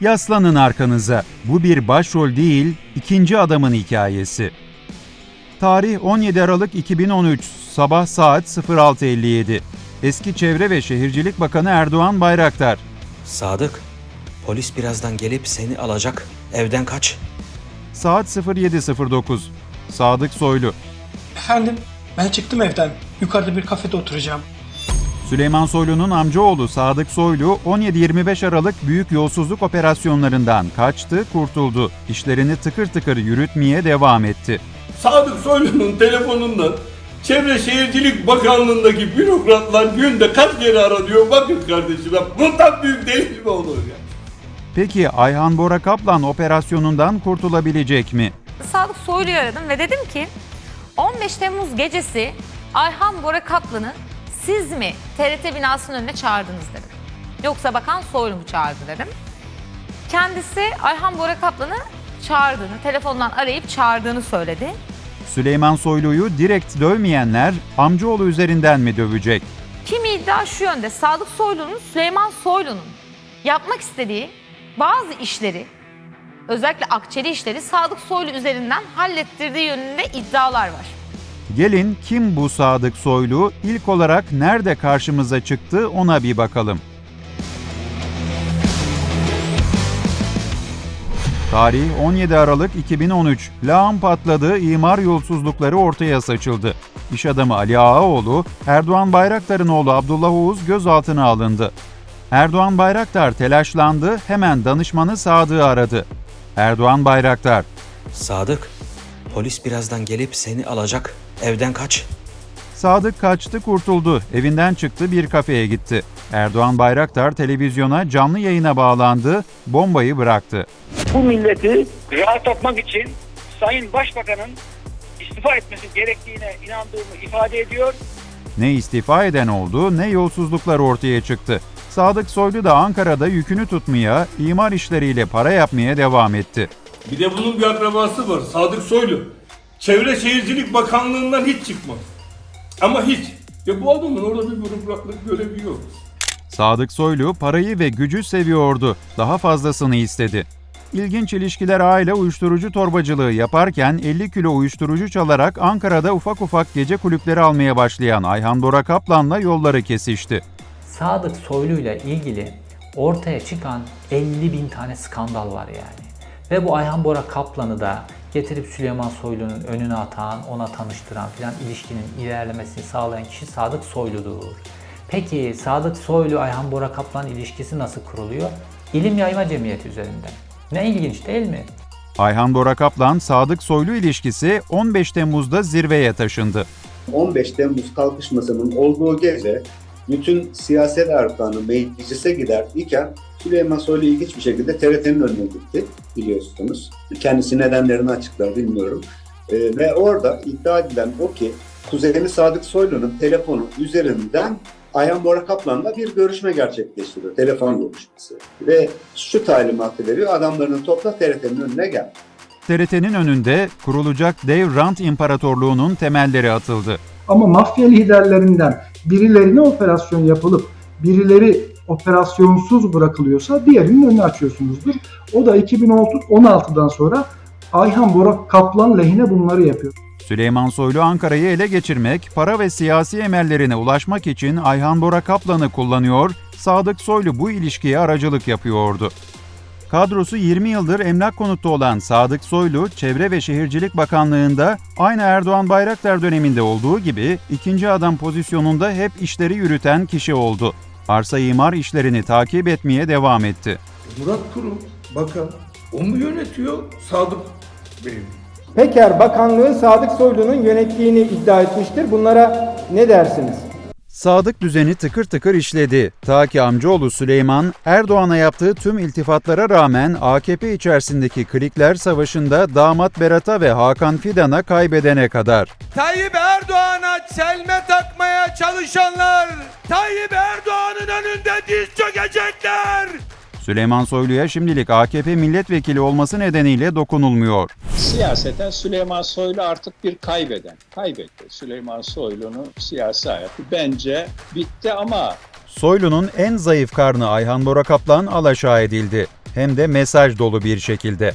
Yaslanın arkanıza. Bu bir başrol değil, ikinci adamın hikayesi. Tarih 17 Aralık 2013, sabah saat 06.57. Eski Çevre ve Şehircilik Bakanı Erdoğan Bayraktar. Sadık, polis birazdan gelip seni alacak. Evden kaç. Saat 07.09. Sadık Soylu. Efendim, ben çıktım evden. Yukarıda bir kafede oturacağım. Süleyman Soylu'nun amcaoğlu Sadık Soylu 17-25 Aralık büyük yolsuzluk operasyonlarından kaçtı, kurtuldu. İşlerini tıkır tıkır yürütmeye devam etti. Sadık Soylu'nun telefonundan Çevre Şehircilik Bakanlığı'ndaki bürokratlar günde kaç kere aranıyor bakın kardeşim. ya. Bundan büyük delil mi olur ya? Peki Ayhan Bora Kaplan operasyonundan kurtulabilecek mi? Sadık Soylu'yu aradım ve dedim ki 15 Temmuz gecesi Ayhan Bora Kaplan'ı siz mi TRT binasının önüne çağırdınız dedim. Yoksa Bakan Soylu mu çağırdı dedim. Kendisi Ayhan Bora Kaplan'ı çağırdığını, telefondan arayıp çağırdığını söyledi. Süleyman Soylu'yu direkt dövmeyenler amcaoğlu üzerinden mi dövecek? Kimi iddia şu yönde Sadık Soylu'nun Süleyman Soylu'nun yapmak istediği bazı işleri özellikle akçeli işleri Sadık Soylu üzerinden hallettirdiği yönünde iddialar var. Gelin kim bu Sadık Soylu? İlk olarak nerede karşımıza çıktı ona bir bakalım. Tarih 17 Aralık 2013. Lağım patladı, imar yolsuzlukları ortaya saçıldı. İş adamı Ali Ağaoğlu, Erdoğan Bayraktar'ın oğlu Abdullah Oğuz gözaltına alındı. Erdoğan Bayraktar telaşlandı, hemen danışmanı Sadık'ı aradı. Erdoğan Bayraktar, Sadık, polis birazdan gelip seni alacak. Evden kaç. Sadık kaçtı kurtuldu. Evinden çıktı bir kafeye gitti. Erdoğan Bayraktar televizyona canlı yayına bağlandı, bombayı bıraktı. bu milleti rahatlatmak için Sayın Başbakan'ın istifa etmesi gerektiğine inandığımı ifade ediyor. Ne istifa eden oldu ne yolsuzluklar ortaya çıktı. Sadık Soylu da Ankara'da yükünü tutmaya, imar işleriyle para yapmaya devam etti. Bir de bunun bir akrabası var Sadık Soylu. Çevre Şehircilik Bakanlığı'ndan hiç çıkmaz. Ama hiç. Ya bu adamın orada bir bürokratlık görevi yok. Sadık Soylu parayı ve gücü seviyordu. Daha fazlasını istedi. İlginç ilişkiler aile uyuşturucu torbacılığı yaparken 50 kilo uyuşturucu çalarak Ankara'da ufak ufak gece kulüpleri almaya başlayan Ayhan Bora Kaplan'la yolları kesişti. Sadık Soylu ile ilgili ortaya çıkan 50 bin tane skandal var yani. Ve bu Ayhan Bora Kaplan'ı da getirip Süleyman Soylu'nun önüne atan, ona tanıştıran filan ilişkinin ilerlemesini sağlayan kişi Sadık Soylu'dur. Peki Sadık Soylu Ayhan Bora Kaplan ilişkisi nasıl kuruluyor? İlim Yayma Cemiyeti üzerinden. Ne ilginç değil mi? Ayhan Bora Kaplan, Sadık Soylu ilişkisi 15 Temmuz'da zirveye taşındı. 15 Temmuz kalkışmasının olduğu gece bütün siyaset erkanı meclise gider iken Süleyman Soylu ilginç bir şekilde TRT'nin önüne gitti biliyorsunuz. Kendisi nedenlerini açıklar bilmiyorum. Ee, ve orada iddia edilen o ki kuzeni Sadık Soylu'nun telefonu üzerinden Ayhan Bora Kaplan'la bir görüşme gerçekleştiriyor. Telefon görüşmesi. Ve şu talimatı veriyor. Adamlarını topla TRT'nin önüne gel. TRT'nin önünde kurulacak dev rant imparatorluğunun temelleri atıldı. Ama mafya liderlerinden birilerine operasyon yapılıp birileri operasyonsuz bırakılıyorsa diğerinin önünü açıyorsunuzdur. O da 2016'dan sonra Ayhan Bora Kaplan lehine bunları yapıyor. Süleyman Soylu Ankara'yı ele geçirmek, para ve siyasi emellerine ulaşmak için Ayhan Bora Kaplan'ı kullanıyor, Sadık Soylu bu ilişkiye aracılık yapıyordu. Kadrosu 20 yıldır emlak konutta olan Sadık Soylu, Çevre ve Şehircilik Bakanlığı'nda aynı Erdoğan Bayraktar döneminde olduğu gibi ikinci adam pozisyonunda hep işleri yürüten kişi oldu. Arsa imar işlerini takip etmeye devam etti. Murat Kurum bakan o mu yönetiyor Sadık Bey? Peker Bakanlığı Sadık Soylu'nun yönettiğini iddia etmiştir. Bunlara ne dersiniz? Sadık düzeni tıkır tıkır işledi. Ta ki amcaoğlu Süleyman, Erdoğan'a yaptığı tüm iltifatlara rağmen AKP içerisindeki klikler savaşında damat Berat'a ve Hakan Fidan'a kaybedene kadar. Tayyip Erdoğan'a çelme takmaya çalışanlar Tayyip Erdoğan'ın önünde diz çökecekler. Süleyman Soylu'ya şimdilik AKP milletvekili olması nedeniyle dokunulmuyor. Siyaseten Süleyman Soylu artık bir kaybeden. Kaybetti. Süleyman Soylu'nun siyasi hayatı bence bitti ama Soylu'nun en zayıf karnı Ayhan Bora Kaplan alaşağı edildi. Hem de mesaj dolu bir şekilde.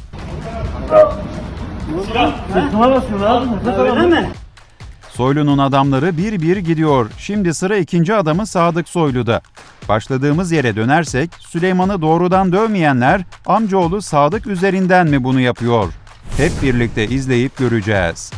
Soylu'nun adamları bir bir gidiyor. Şimdi sıra ikinci adamı Sadık Soylu'da. Başladığımız yere dönersek Süleyman'ı doğrudan dövmeyenler amcaoğlu Sadık üzerinden mi bunu yapıyor? Hep birlikte izleyip göreceğiz.